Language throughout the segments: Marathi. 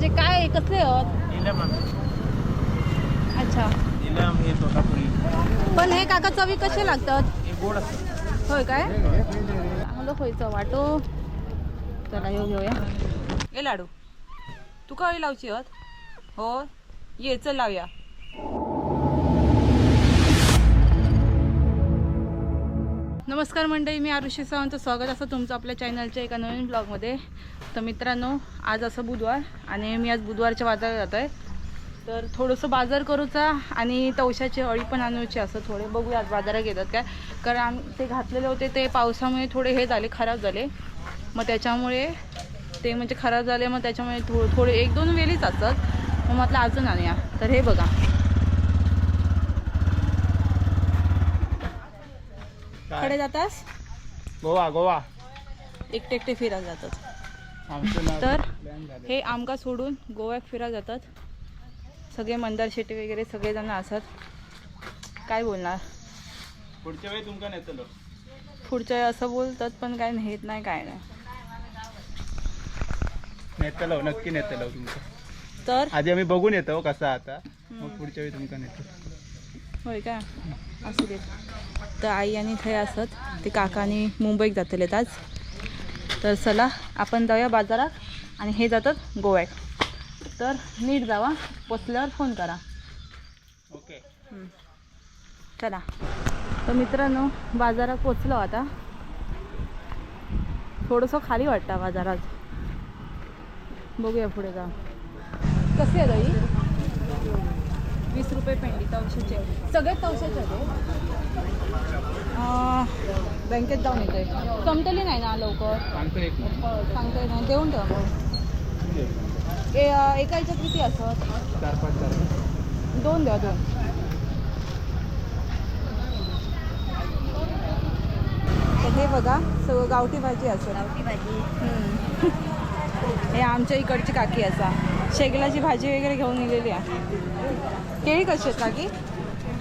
म्हणजे काय कसले आहोत? इलम अच्छा. इलम हे तोतापुरी. पण हे काका चवी कसे लागतात? हे गोड असतं. होय काय? चांगलं व्हायचं वाटो. चला येऊ घेऊया. ए लाडू. तू कळी लावची आहोत हो ये चल लावूया. नमस्कार मंडळी मी आरुषी सावंत. स्वागत असं तुमचं आपल्या चॅनलच्या एका नवीन ब्लॉगमध्ये. तर मित्रांनो आज असं बुधवार आणि मी आज बुधवारच्या बाजारात जात आहे. तर थोडंसं बाजार करूचा आणि तवशाची अळी पण आणूची असं थोडे बघूया आज बाजारात घेतात काय. कारण आम ते घातलेले होते ते पावसामुळे थोडे हे झाले खराब झाले. मग त्याच्यामुळे ते म्हणजे खराब झाले मग त्याच्यामुळे थो थोडे एक दोन वेलीच असतात. मग म्हटलं अजून आणूया. तर हे बघा. कडे जातास? गोवा गोवा. एकटे एकटे फिरायला जातात. तर. हे आमका सोडून गोव्यात फिरायला जातात. सगळे मंदार शेट्टी वगैरे सगळेजण असतात. काय बोलणार? पुढच्या वेळी तुमका नेतलो. पुढच्या वेळी असं बोलतात पण काय नेत नाही काय नाही. नेतलो नक्की नेतलो तुमका तर? आधी आम्ही बघून येतो कसा आता. मग पुढच्या वेळी तुमका नेतो. होय का? असू दे. तर आई आणि थंय असत. ते काकानी मुंबईत जातलेत आज. तर चला आपण जाऊया बाजारात आणि हे जातात गोव्यात. तर नीट जावा पोचल्यावर फोन करा. ओके. चला. तर मित्रांनो बाजारात पोचलो आता. थोडंसं खाली वाटतं बाजारात. बघूया पुढे जा कसे आहे वीस रुपये पेंडी तवशाचे सगळे तवशाचे बँकेत जाऊन येतोय. संपतली नाही ना लवकर? सांगतो एक मिनिट. सांगता येत नाही देऊन ठेवा. मग ए एका ह्याच्यात किती असत चार पाच चार. दोन द्या दोन. तर हे बघा सगळं गावठी भाजी असं गावठी भाजी. हे आमच्या इकडची काकी असा. शेगलाची भाजी वगैरे घेऊन गेलेली आहे. केळी कशी आहेत काकी?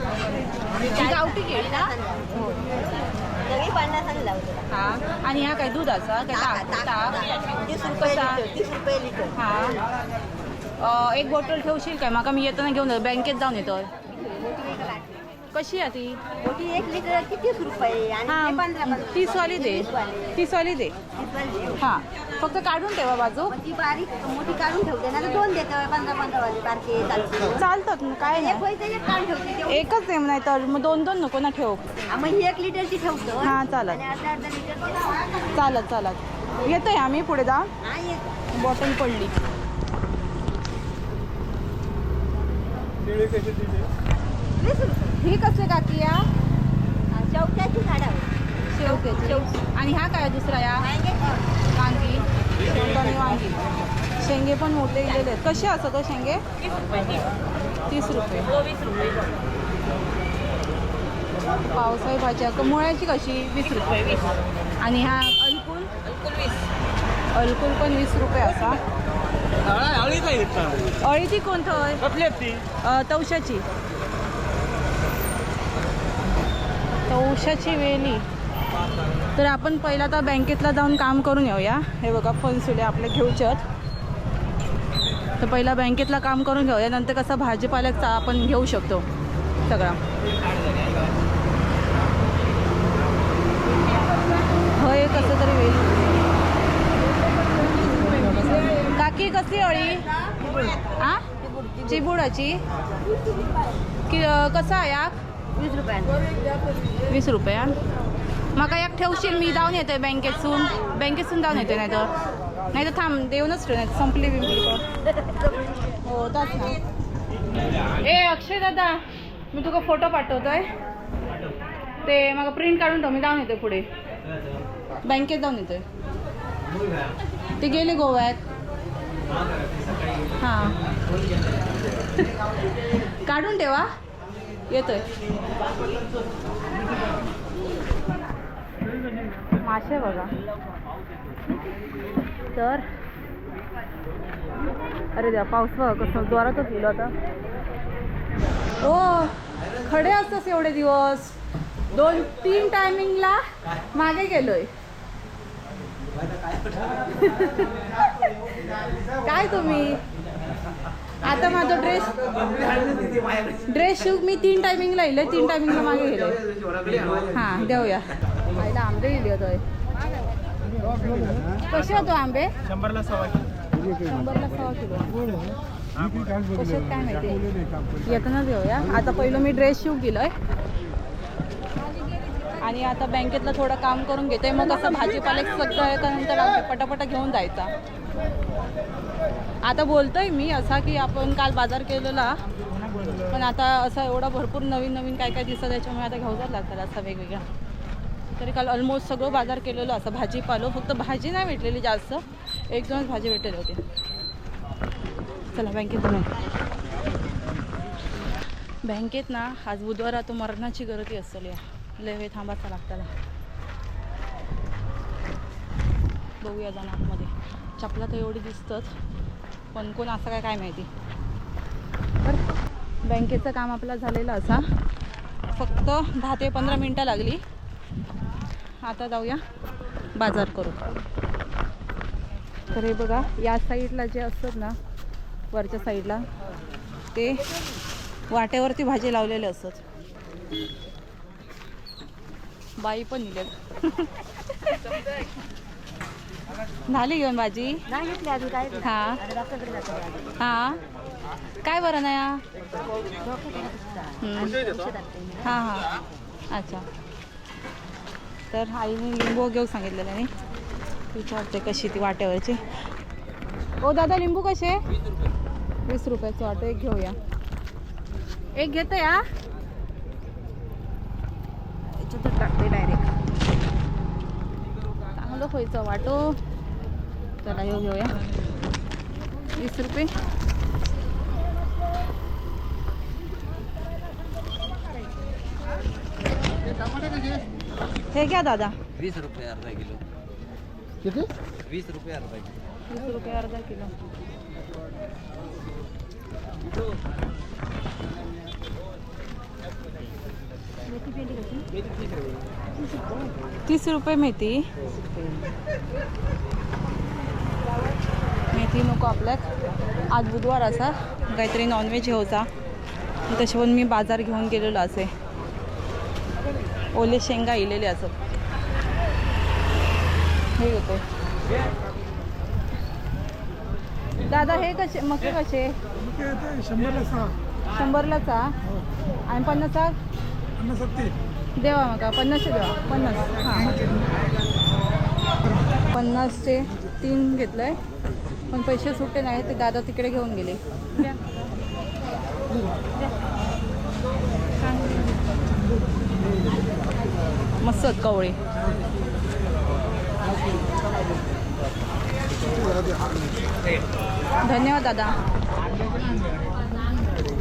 गावठी केळी ना? हो. सगळी पन्नासाला लावतो. हा. आणि ह्या काय दूध असा काय ताक ताक तीस रुपये कसा? लिटर तीस रुपये लिटर. हा. अं, एक बॉटल ठेवशील काय? माका मी येताना घेऊन बँकेत जाऊन येतो कशी आहे ती? मोठी एक लिटर किती रुपये आणि हा ते पंधरा पंधरा तीस वाली दे. वीस वाली. तीस वाली दे. देऊ. हा. फक्त काढून ठेवा बाजू. मग ती बारीक मोठी काढून ठेवते ना तर दोन देतो पंधरा पंधरा वाली बारके चालते चालतात ना काय एक नाही व्हायचं एक काढून ठेवते तेवढी. एकच नेम नाही तर मग दोन दोन नको ना ठेव. हा, मग ही एक लिटरची ठेवतो. हा, चालेल. आणि अर्धा अर्धा लिटर चालत चालत येतोय आम्ही पुढे जा. हा एक बॉटल पडली. वीस रुपये. ही कसली काकी या? हा, शेवट्याची झाडावर शेवग्याची आणि ह्या काय दुसरा या? वांगे वांगी. शेंगदाणे वांगी. शेंगे पण मोठे गेलेले आहेत कसे हो शेंगे? तीस रुपये पावसाळी भाज्या क- मुळ्याची कशी? वीस रुपये. आणि ह्या अलकुल अलकुल वीस. अलकुल पण वीस रुपये असा. अळी ती कोणतं आहे? तर उशाची तवशाची वेली. तर आपण पहिला तर बँकेतला जाऊन काम करून येऊया. हे बघा फनसुले आपल्या घेऊच्यात. तर पहिला बँकेतला काम करून घेऊया नंतर कसं भाजीपाल्याचा आपण घेऊ शकतो. सगळा. होय कसं तरी वेली. काकी कसली अळी? आ? चिबुडाची. कि कसं आहे वीस रुपये वीस रुपया? मका एक ठेवशील मी जाऊन येते बँकेतून. बँकेतून जाऊन येते नाही तर नाही तर थांब देऊनच ठेव नाही संपली बिंपली हो ताच ना ए अक्षय दादा मी तुका फोटो पाठवतोय. ते मला प्रिंट काढून ठेव मी जाऊन येते पुढे. बँकेत जाऊन येतोय ते गेले गोव्यात. हां. काढून ठेवा. येतोय. मासे बघा. तर अरे द्या पाऊस बघा कसं जोरातच गेलो आता. ओ खडे असतस एवढे दिवस. दोन तीन टायमिंगला मागे गेलोय. काय तुम्ही? आता माझा ड्रेस ड्रेस शिव मी तीन टायमिंगला येईल तीन टायमिंगला मागे गेले. हां देऊया. आईला आंबे गेले होते कसे होतो आंबे? शंभरला सव्वा किलो. शंभरला सहा किलो. कसे आहेत काय माहिती? येताना देऊया. आता पहिलं मी ड्रेस शिव केलंय. आणि आता बँकेतलं थोडं काम करून घेते. मग असं भाजीपाला सगळं आहे का? नंतर पटापटा घेऊन जायचा. आता बोलतोय मी असा की आपण काल बाजार केलेला पण आता असं एवढा भरपूर नवीन नवीन काय काय दिसतं त्याच्यामुळे आता घेऊनच लागतात असं वेगवेगळा तरी काल ऑलमोस्ट सगळं बाजार केलेलं असं भाजीपालो फक्त भाजी नाही भेटलेली जास्त एक दोनच भाजी भेटलेली होती. चला बँकेत बँकेत ना आज बुधवार तो मरणाची गर्दी असेल या लय वेळ थांबायचा लागताला बघूया जाणार आतमध्ये. चपला तर एवढी दिसतंच पण कोण असं काय काय माहिती. बरं बँकेचं काम आपलं झालेलं असा. फक्त दहा ते पंधरा मिनटं लागली. आता जाऊया बाजार करू तर हे बघा या साईडला जे असतात ना वरच्या साईडला ते वाट्यावरती भाजी लावलेले असतात. बाई पण नेल्यात झाली घेऊन भाजी? नाही घेतली अजून काय? हा. हा. काय बरं नाही हा? हां हां. अच्छा. तर आईने लिंबू घेऊ सांगितलेलं नाही विचारते कशी ती वाट्यावरची. ओ दादा लिंबू कसे? वीस रुपयाचं वाटो एक घेऊया. एक घेतो या याच्यातच टाकते डायरेक्ट व्हायचं वाटो. चला येऊ घेऊया. वीस रुपये. हे घ्या दादा. वीस रुपये अर्धा किलो. किती? वीस रुपये अर्धा किलो. वीस रुपये अर्धा किलो. पेंडी कशी तीस रुपये मेथी. मेथी नको आपल्यात. आज बुधवार असा. काहीतरी नॉनव्हेज घेऊचा तसे पण मी बाजार घेऊन गेलेलो असे. ओले शेंगा इलेले असत हे होते दादा हे कसे? मके कसे? शंभरला सहा. शंभरला चा आणि पन्नासा पन्नास देवा मग पन्नासशे देवा. पन्नास. हां. पन्नासचे तीन घेतलंय. पण पैसे सुट्टे नाही ते दादा तिकडे घेऊन गेले. मस्त कवळे. धन्यवाद दादा.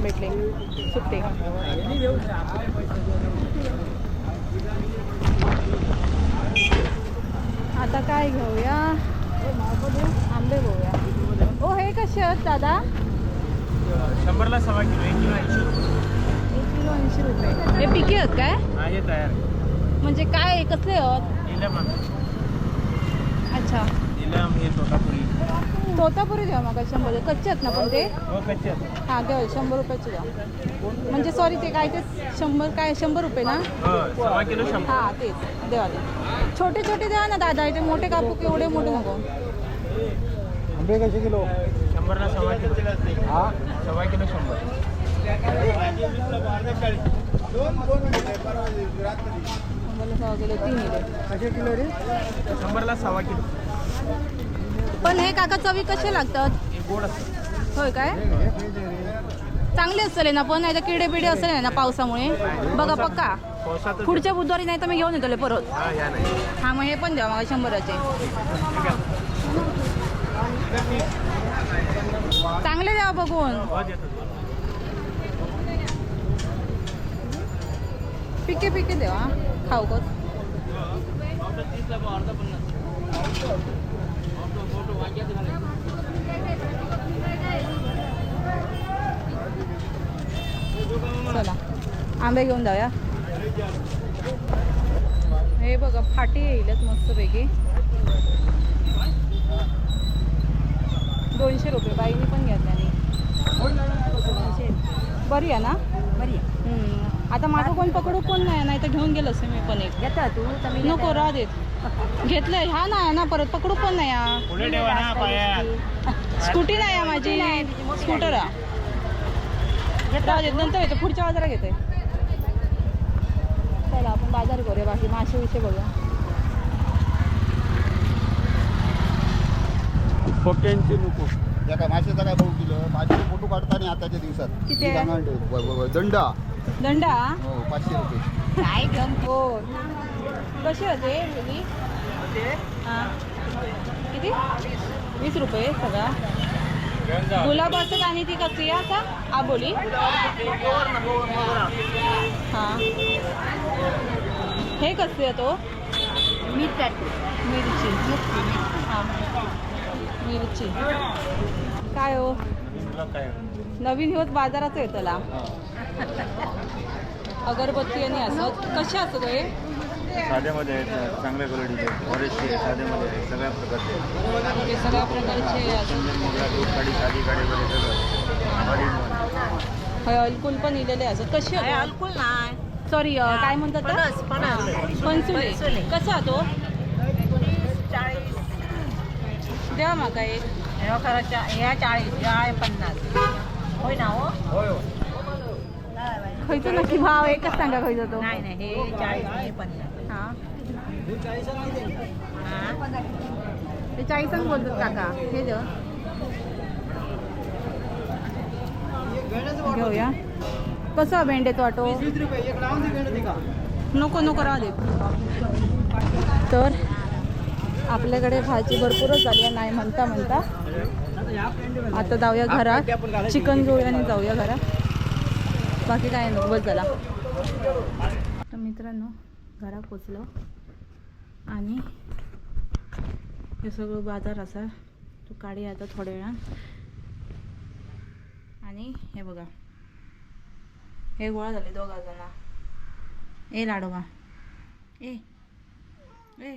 भेटले. सुट्टे आता काय घेऊया? आंबे घेऊया. ओ हे कसे आहेत दादा? शंभरला सव्वा किलो एक किलो ऐंशी एक किलो ऐंशी रुपये. हे पिके आहेत काय? तयार म्हणजे काय कसले आहेत? इलम अच्छा. इलम हे तोतापुरी तोतापुरी द्या मग शंभर कच्चे आहेत ना पण ते? हो कच्चे आहेत. हां द्या शंभर रुपयाचे द्या. म्हणजे सॉरी ते काय ते शंभर काय शंभर रुपये ना? हो सव्वा किलो शंभर. हां तेच. देवा दे छोटे छोटे द्या ना दादा. इथे मोठे कापू की एवढे मोठे नको. आंबे कसे किलो? शंभरला सव्वा किलो. हा? सव्वा किलो शंभर. मला सहा गेले तीन इले कसे किलो रे? शंभरला सव्वा किलो. पण हे काका चवी कसे लागतात? होय काय? चांगले असेल ना पण नाही तर किडे बिडे असेल ना पावसामुळे. बघा पक्का. पुढच्या बुधवारी नाही तर मी घेऊन येतो परत. हा मग हे पण द्या मला शंभराचे. चांगले द्या बघून. पिके पिके देवा खाऊ कस चला आंबे घेऊन जाऊया. हे बघा फाटी येईलच मस्तपैकी. दोनशे रुपये बाईने पण घेतल्याने बरी आहे ना? बरी हम्म. आता मागं कोण पकडू कोण नाही नाही तर घेऊन गेलो मी पण एक. घेता तू नको राह देत. घेतलंय. हा ना ना परत पकडू पण नाही हा. पुढे ठेवा ना पायात. स्कूटी नाही आहे माझी. स्कूटर आहे. राहू देत नंतर येतो पुढच्या बाजारात घेते चला आपण बाजार करूया बाकी मासे विषय बघूया. पक्क्यांचे नको. या काय माशाचा काय भाऊ किलो? पाचशे फोटो काढता नाही आताच्या दिवसात. किती आहे? ही दंडा. दंडा? हो पाचशे रुपये. हो कशी होते वेगळी हां. किती? वीस रुपये सगळा. गुलाबाचं आणि ती कसली आहे आता आबोली हां. हे कसली आहे तो? मिरची. हां. मिरची. काय हो? नवीन होत बाजाराचं येतं ला अगरबत्ती आणि असं. कसे असतं हे साध्यामध्ये आहेत चांगल्या क्वालिटीचे फॉरेस्टचे आहे साध्यामध्ये आहे सगळ्या प्रकारचे. सगळ्या प्रकारचे मोगरा दूध काडी साधी काडी वगैरे सगळं. हे अल्कुल पण लिहिलेले असत कशी अल्कोहोल नाही. सॉरी काय म्हणतात? पणस, पणस. हां, पणसुले. कसा आहे तो चाळीस. द्या माका एक ह्या चाळीस या पन्नास. होय ना हो? खयचो नक्की भाव एकच सांगा खयचो तो. नाही नाही हे चाळीस पन्नास. ते चाळीसच बोलतात काका. हे देऊ घेऊया. कसं भेंडे तो ऑटो नको नको राहू दे. तर आपल्याकडे भाजी भरपूरच झाली आहे नाही म्हणता म्हणता. आता जाऊया घरात. चिकन घेऊया आणि जाऊया घरात. बाकी काय नको बस झाला. तर मित्रांनो घरात पोचलो. आणि हे सगळं बाजार असा तो काढी आता थोड्या वेळात आणि हे बघा. हे गोळा झाले दोघा जणा. ए लाडोबा. ए ए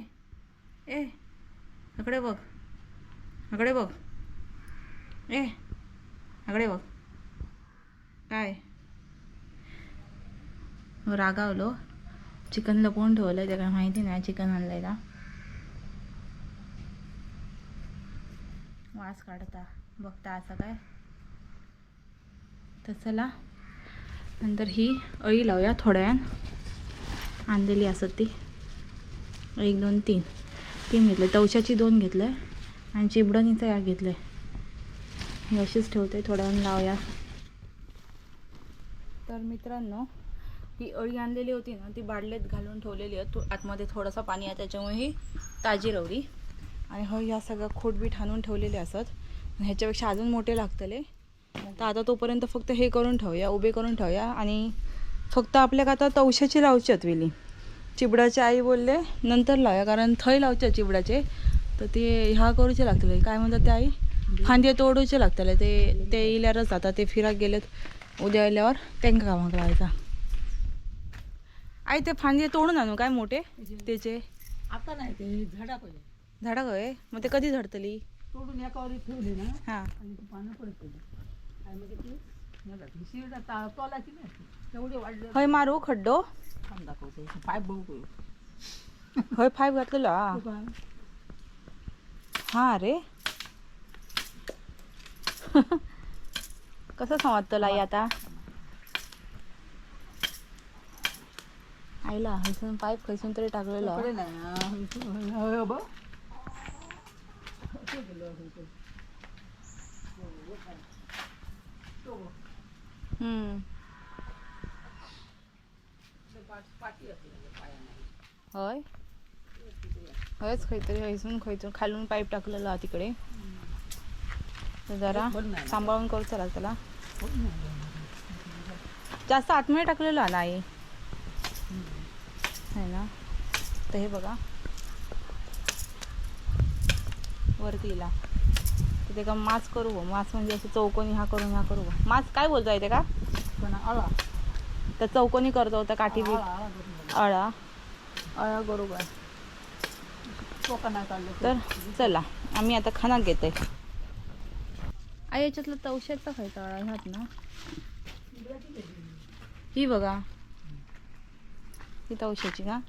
ए इकडे बघ. इकडे बघ. ए इकडे बघ. काय? रागावलो. चिकन लपवून ठेवलं आहे काय माहिती नाही चिकन आणलेला वास काढता बघता असं काय? तर चला नंतर ही अळी लावूया थोड्या आणलेली असत ती. एक दोन तीन. तीन घेतले. तवशाची दोन घेतले आणि चिबडणीचं या घेतलं हे अशीच ठेवते थोड्या वेळान लावूया. तर मित्रांनो ही अळी आणलेली होती ना ती बाडलेत घालून ठेवलेली आहे. आतमध्ये थोडंसं पाणी आहे त्याच्यामुळे ही ताजी रवली आणि हो ह्या सगळ्या खोटबीट आणून ठेवलेले असत. ह्याच्यापेक्षा अजून मोठे लागतले. तर आता तोपर्यंत फक्त हे करून ठेवूया उभे करून ठेवूया. आणि फक्त आपल्याक आता तवशाची लावची वेली. चिबडाचे आई बोलले नंतर लावूया कारण थंय लावचे चिबडाचे. तर ते ह्या करूचे लागतले. काय म्हणतात ते आई? फांदे तोडूचे लागतले. ते ते इल्यारच आता ते फिराक गेलेत. उद्या आल्यावर त्यांना कामाक लावायचा. आई ते फांदे तोडून आणू काय मोठे? त्याचे. आता नाही ते झाडा पाहिजे झाडा गय मग ते कधी झडतली? तोडून एकावर ठेवले ना हां. आणि ती पानं पडत आणि मग ती? नाही शिवडा ता तोलाची नाही तेवढे वाढले हय मारू खड्डो. थांब दाखवते पाय बघू. हय घातलेलो. हा रे. कसं समजतं आई आता? आईला हयसून पाईप खयसून तरी टाकलेलो. हो. होय? हयच खंयतरी हयसून खंयसून खालून पाईप टाकलेलो हा तिकडे. तर जरा सांभाळून करूचा लागतला जास्त आतमध्ये टाकलेलो हा नाही है ना? तर हे बघा. वरती इला तर ते का मास करू गो मास म्हणजे असं चौकोनी हा करून ह्या करू गो मास काय बोलता येते का? आळा. तर चौकोनी करतो त्या काठी बी अळा अळा बरोबर. तर चला आम्ही आता खाना घेते आ याच्यातला तवशाचा खायचा आळा घात ना? ही बघा. ही तवशाची का?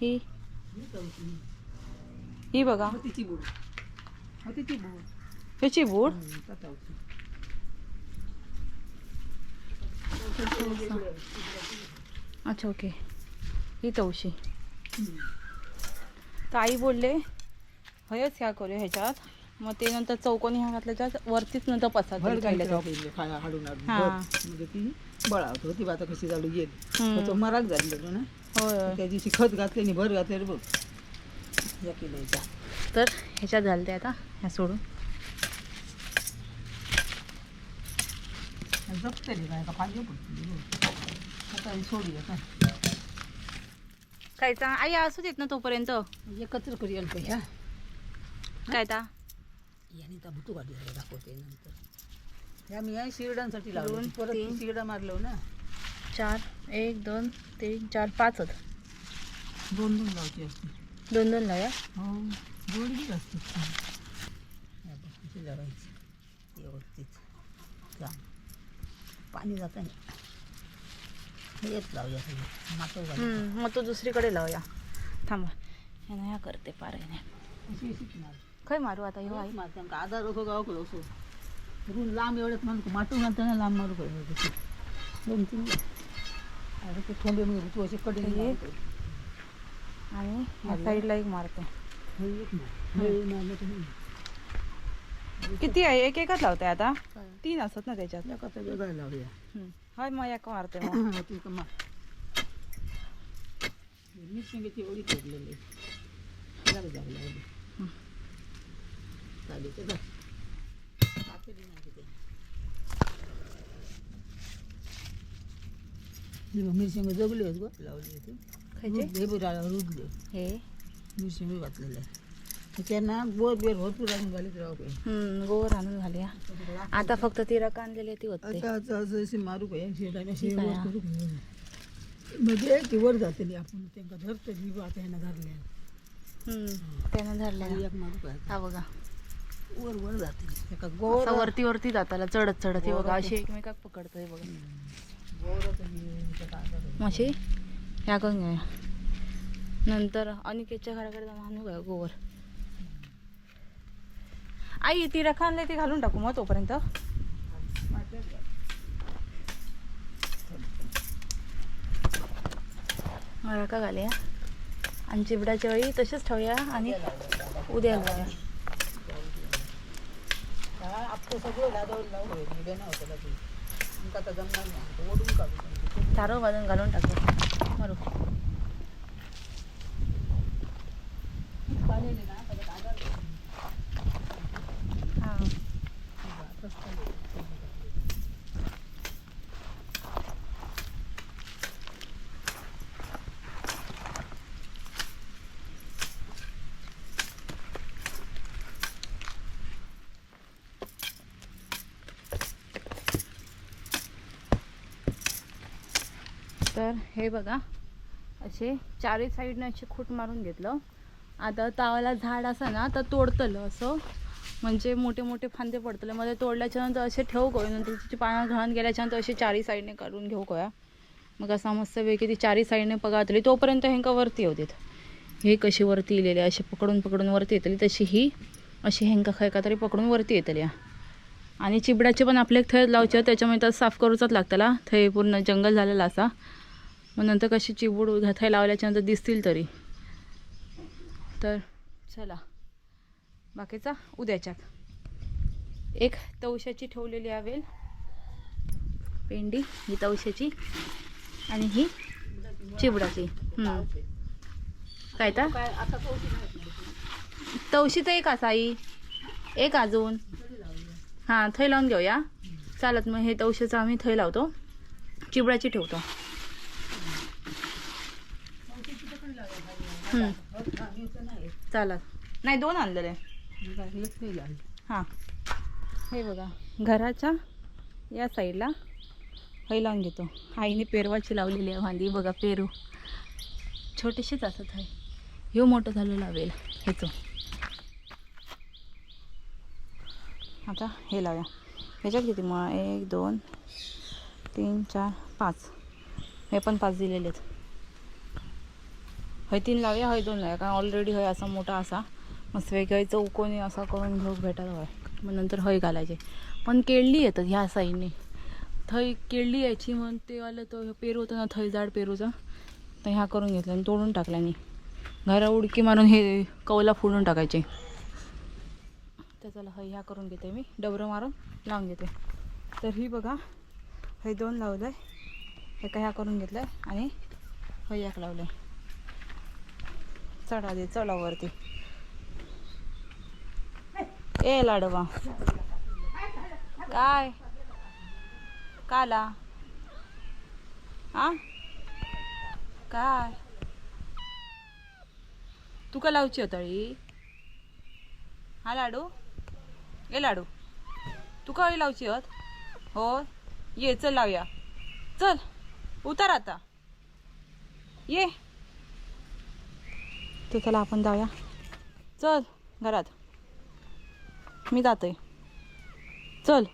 ही? बघा. ह्याची बूड. अच्छा ओके. ही. तवशी तर आई बोलले हयच ह्या करूया ह्याच्यात. मग ते नंतर चौकोनी ह्या घातल्याच्या वरतीच नंतर पसार. हा. ती बळावतो. ती आता कशी चालू येईल तो मराक झालेलो ना. त्या दिवशी खत घातले आणि भर घातले रे बघ. या किलोचा तर ह्याच्यात घालते आता ह्या सोडून. जपते रे का पाहिजे आता हे सोडूया का काय. चा आई असू देत ना तोपर्यंत. एकत्र करूया काय ता याने तर भुतू गाडी दाखवते नंतर. ह्या मी या शिरडांसाठी लावलो दोन, परत तीन. शिरडा मारलो ना. चार एक दोन तीन चार पाचच दोन दोन लावची असते दोन दोन लाव्या? हो गोडीच असते या बघ, कशी लावायची. व्यवस्थित. पाणी जातं ना हेच लावूया सगळं. घालून. हम्म, मग तो दुसरीकडे लावूया. थांबा. ह्यानं ह्या करते पारायने अशी अशीच मार. आता? ह्यो. आई. त्यांका आधार असो गाव करो असो रून लांब एवढ्यात म्हणतो माटून घालताना लांब मारू पाहिजे दोन तीन अरे ते ठोंबे मी तू असे कडे हे? आणि ह्या साईडला एक मारते. किती आहे? एक एकच लावते आता? तीन असत ना त्याच्यात? या कथा वेगळा लावूया. होय मग एक मारते मग. ती का मार. मिरशिंगीची जाऊ लागली चालेल ते जा. टाकली नाही तिथे. ही बघ, मिरशिंग जगली आहेत गं. लावली होती. खायचे? हे बुरा रुजले हे? मिरशिंग घातलेलं आहे. त्याच्यानं बोर बेर भरपूर लागून झाली गोवर आणून घालूया आता फक्त ती रका आणलेली ती होते. आता अशी मारू काय. म्हणजे ती वर जातली आपण त्यांना धरतो आता ह्यानं धरल्या त्यानं धरल्या एक मारू काय हा बघा. वर वर जाते एका असा गोर वरती वरती जाताला चढत चढत हे बघा अशी एकमेकाक पकडतोय बघा. माशी ह्या करून घेऊया नंतर अनिकेतच्या घराकडे जाऊन आणू काय गोवर. आई ती रखा आणली ती घालून टाकू मग तोपर्यंत. रका घालूया? आणि चिबडाच्या वेळी तसेच ठेवूया आणि उद्या घालूया आपलं सगळं लादवून लावून बेना होतं लागेल ఇంకా आता जमणार नाही आता ओढून काढू तारो घालून घालून टाकू. मारू पाणी ना त्याच्यात आधार हां तर हे बघा असे चारही साईडनं असे खूट मारून घेतलं. आता तावाला झाड असं ना तर तोडतलं असं. म्हणजे मोठे मोठे फांदे पडतले. मध्ये तोडल्याच्यानंतर असे ठेवू कोय नंतर तिची पानं घाण गेल्याच्यानंतर असे चारही साईडने काढून घेऊ कोया. मग असा वेगळी ती चारही साईडने पगातली तोपर्यंत हेंका वरती येऊ हे कशी वरती इलेली अशी पकडून पकडून वरती येतली. तशी ही अशी हेंका खयका तरी पकडून वरती येतली आणि चिबडाचे पण आपले थंय लावचे त्याच्यामुळे तर साफ करूचाच लागतला. थंय पूर्ण जंगल झालेला असा. मग नंतर कशी चिबूड थंय लावल्याच्या नंतर दिसतील तरी. तर चला. बाकीचा उद्याच्यात. एक तवशाची ठेवलेली आवेल. पेंडी ही तवशाची आणि ही चिबडाची. काय तर तवशीचं एक असाई एक अजून. हां थै लावून घेऊया. चालत मग हे तवशीचं आम्ही थै लावतो. चिबडाची ठेवतो हम्म, नाही चालत नाही दोन आणलेले हां. हे बघा घराच्या या साईडला हई लावून घेतो. आईने पेरवाची लावलेली आहे वांदी बघा पेरू. छोटेसेच असत आहे. ह्यो मोठं झालं लावेल. ह्याचं आता हे लावूया. ह्याच्यात किती? मग एक दोन तीन चार पाच. हे पण पाच दिलेले आहेत. हय तीन लावया हय दोन लावया. कारण ऑलरेडी हय असा मोठा असा. मस्त वेगळी चौकोनी असा करून घेऊक भेटायला हवाय मग नंतर हय घालायचे. पण केळली येतात ह्या साईडने. थंय केळली यायची मग ते आलं तर पेरू होतं ना थंय जाड पेरूचा. तर ह्या करून घेतलं आणि तोडून टाकल्यानी घरा उडकी मारून हे कौला फोडून टाकायचे. तर चला हय ह्या करून घेते मी. डबरं मारून लावून घेते. तर ही बघा हे दोन लावलं आहे एका ह्या करून घेतलं आहे आणि हय याक लावलं आहे चढा दे चढा वरती. ए लाडवा. काय? काला. आ काय? तुका लावची होतळी हा लाडू? ए लाडू. तुका हळी लावची होत? हो? ये चल लावूया. चल उतार आता. ये. तर चला आपण जाऊया. चल घरात. मी जाते चल.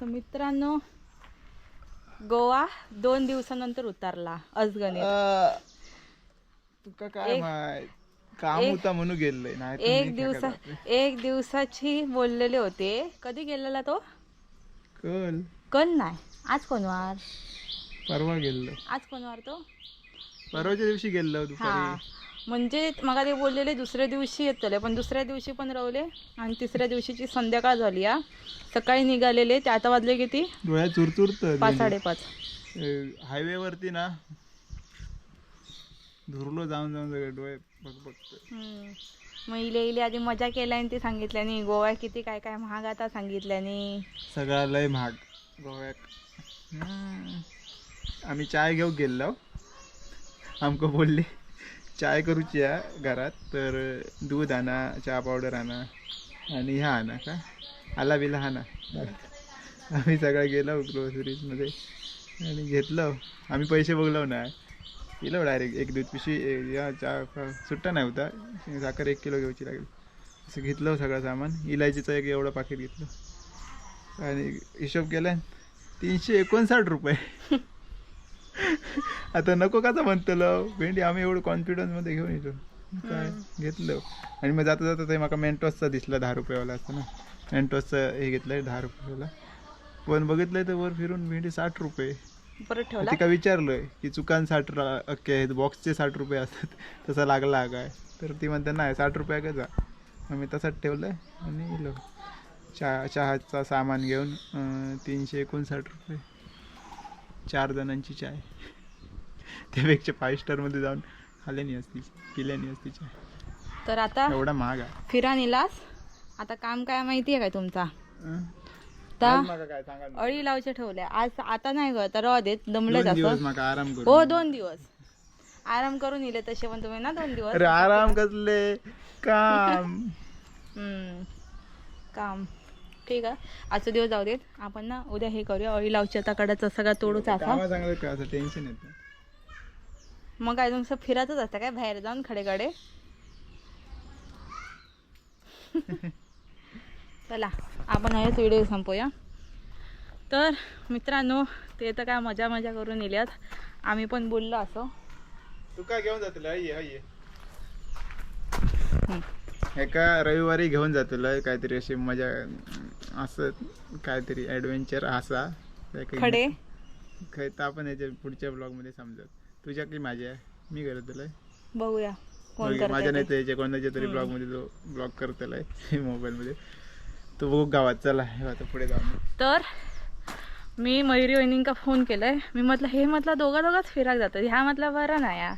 तर मित्रांनो गोवा दोन दिवसानंतर उतरला अजगणित तुका काय एक- माहीत? काम एक- होता म्हणून गेलोय नाही तर एक मी दिवसा एक दिवसाची बोललेले होते. कधी गेलेला तो? कल. कल नाही. आज कोणवार परवा गेलो आज कोणवार तो? परवाच्या दिवशी गेलो हा. दुपारी म्हणजे मग ते बोललेले दुसऱ्या दिवशी येतले पण दुसऱ्या दिवशी पण रावले आणि तिसऱ्या दिवशीची संध्याकाळ झाली हा. सकाळी निघालेले ते आता वाजले किती? डोळ्यात चुरचुरत पाच साडेपाच. हायवे वरती ना धुरलो जाऊन जाऊन सगळे डोळे बघ बघत हम्म. मग इले इले आधी मजा केल्याने ते सांगितल्याने गोवा किती काय काय महाग आता सांगितल्याने. सगळा लय महाग हम्म. आम्ही चाय घेऊ गेलो आमक बोलले चाय करूची आहे घरात तर दूध आणा चहा पावडर आणा आणि ह्या आणा का? आला बिला आणा. आम्ही सगळं गेलो ग्रोसरीजमध्ये आणि घेतलं. आम्ही पैसे बघलो ना. गेलो डायरेक्ट एक दूध पिशवी या चहा सुट्टा नाही होता. साखर एक किलो घ्यायची लागली. असं घेतलं सगळं सामान. इलायचीचं एक एवढं पाकिट घेतलं. आणि हिशोब केला तीनशे एकोणसाठ रुपये. आता नको काचा म्हणतलो भेंडी आम्ही एवढं कॉन्फिडन्समध्ये घेऊन येतो. काय? घेतलं. आणि मग जाता जाता ते माका मेंटॉसचा दिसला दहा रुपयेवाला असतं ना. मेंटॉसचं हे घेतलंय दहा रुपयेवाला. पण बघितलंय तर वर फिरून भेंडी साठ रुपये. परत ठेवला? तिका विचारलोय की चुकान साठ अख्खे बॉक्सचे साठ रुपये असतात. तसा लागला काय तर ती म्हणते नाही साठ रुपया का जा? मग मी तसाच ठेवलंय आणि गेलो चहा चहाचा सामान घेऊन तीनशे एकोणसाठ रुपये. चार जणांची चाय. त्यापेक्षा फाईव्ह स्टारमध्ये जाऊन खाल्यानी असती पिल्यानी असती चाय. तर आता एवढा महाग आहे. फिरा निलास. आता काम काय माहिती आहे काय तुमचा? आता. अळी लावचे ठेवले. आज आता नाही ग तर राहू देत दमले दोन दिवस जास्त हो दोन दिवस. आराम करून येले तसे पण तुम्ही ना दोन दिवस. अरे आराम कसले? काम. हम्म. काम. ठीक आहे. आजचा दिवस जाऊ देत. आपण ना उद्या हे करूया. अळी लावची आता कडाचा सगळा तोडूचा असा टेन्शन येतं मग काय तुमचं फिरतच असतं काय? बाहेर जाऊन खडेकडे चला आपण हेच व्हिडिओ संपूया. तर मित्रांनो ते तर काय मजा मजा करून येल्यात आम्ही पण बोललो असं. तू काय घेऊन जातलं. एका रविवारी घेऊन जातलं काहीतरी अशी मजा असं काहीतरी ॲडव्हेंचर असा. खडे? तर आपण याच्या पुढच्या ब्लॉगमध्ये समजत तुझ्या की माझ्या? मी करतलंय बघूया. माझ्या नाही ते. तर याच्या कोणाच्या तरी ब्लॉगमध्ये तो ब्लॉग करतलाय मोबाईल मध्ये. तो बघू गावात. चला हे आता पुढे जाऊन तर मी मयुरी वहिनींका फोन केलाय. मी म्हटलं हे म्हटलं दोघा दोघाच फिराक जातात. ह्या म्हटलं बरं नाही या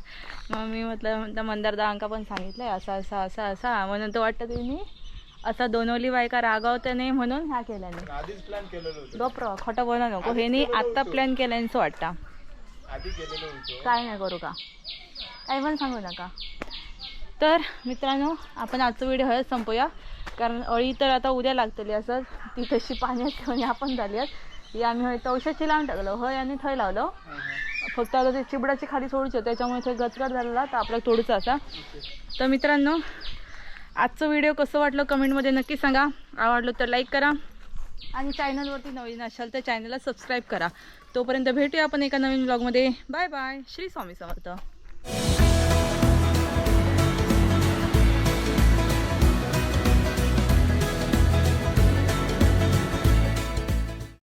मग मी म्हटलं म्हटलं मंदार दांका पण सांगितलंय असा असा असा असा. म्हणून तर वाटतं तुम्ही असा दोनवली बायका रागावते नाही म्हणून ह्या केल्याने. आधीच प्लॅन केलेलं गप्र खोटं बोला नको. हे नाही आत्ता प्लॅन केल्याने असं वाटतं. आधी केलेलं होतं. काय नाही करू का? काही पण सांगू नका. तर मित्रांनो आपण आजचा व्हिडिओ हळद संपूया. कारण अळी तर आता उद्या लागतली असं ती तशी पाण्यात ठेवून आपण झाली आहेत ही आम्ही हळद तवशाची लावून टाकलो. हय आणि थंय लावलं. फक्त आता ते चिबडाची खाली सोडूच त्याच्यामुळे ते गचगट झालेला. तर आपल्याला तोडूचा असा. तर मित्रांनो आजचं व्हिडिओ कसं वाटलं कमेंटमध्ये नक्की सांगा. आवडलं तर लाईक करा. आणि चॅनलवरती नवीन असाल तर चॅनलला सबस्क्राईब करा. तोपर्यंत भेटूया आपण एका नवीन ब्लॉगमध्ये बाय बाय श्री स्वामी समर्थ.